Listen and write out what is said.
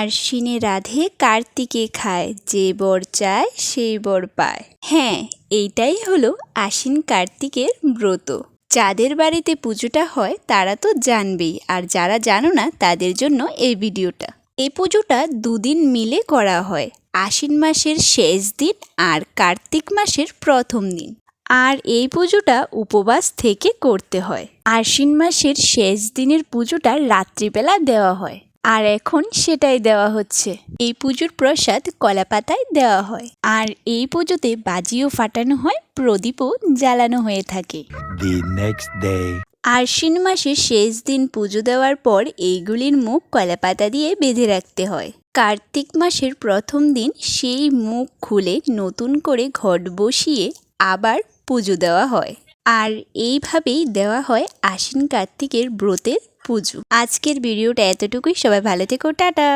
আশ্বিনে রাধে কার্তিকে খায়, যে বর চায় সেই বর পায়। হ্যাঁ এইটাই হলো আশ্বিন কার্তিকের ব্রত। যাদের বাড়িতে পুজোটা হয়, তারা তো জানবেই, আর যারা জানো না, তাদের জন্য এই ভিডিওটা। এই পুজোটা দুদিন মিলে করা হয়, আশ্বিন মাসের শেষ দিন আর কার্তিক মাসের প্রথম দিন। আর এই পুজোটা উপবাস থেকে করতে হয়। আশ্বিন মাসের শেষ দিনের পুজোটা রাত্রিবেলা দেওয়া হয়। আর এখন সেটাই দেওয়া হচ্ছে। এই পুজোর প্রসাদ কলাপাতায় দেওয়া হয়। আর এই পুজোতে বাজিও ফাটানো হয় প্রদীপও জ্বালানো হয়ে থাকে. আশ্বিন মাসের শেষ দিন পুজো দেওয়ার পর এইগুলির মুখ কলাপাতা দিয়ে বেঁধে রাখতে হয়। কার্তিক মাসের প্রথম দিন সেই মুখ খুলে নতুন করে ঘট বসিয়ে আবার পুজো দেওয়া হয়। আর এইভাবেই দেওয়া হয় আশ্বিন কার্তিকের ব্রতের পুজো। আজকের ভিডিওটা এতটুকুই। সবাই ভালো থেকো। টাটা।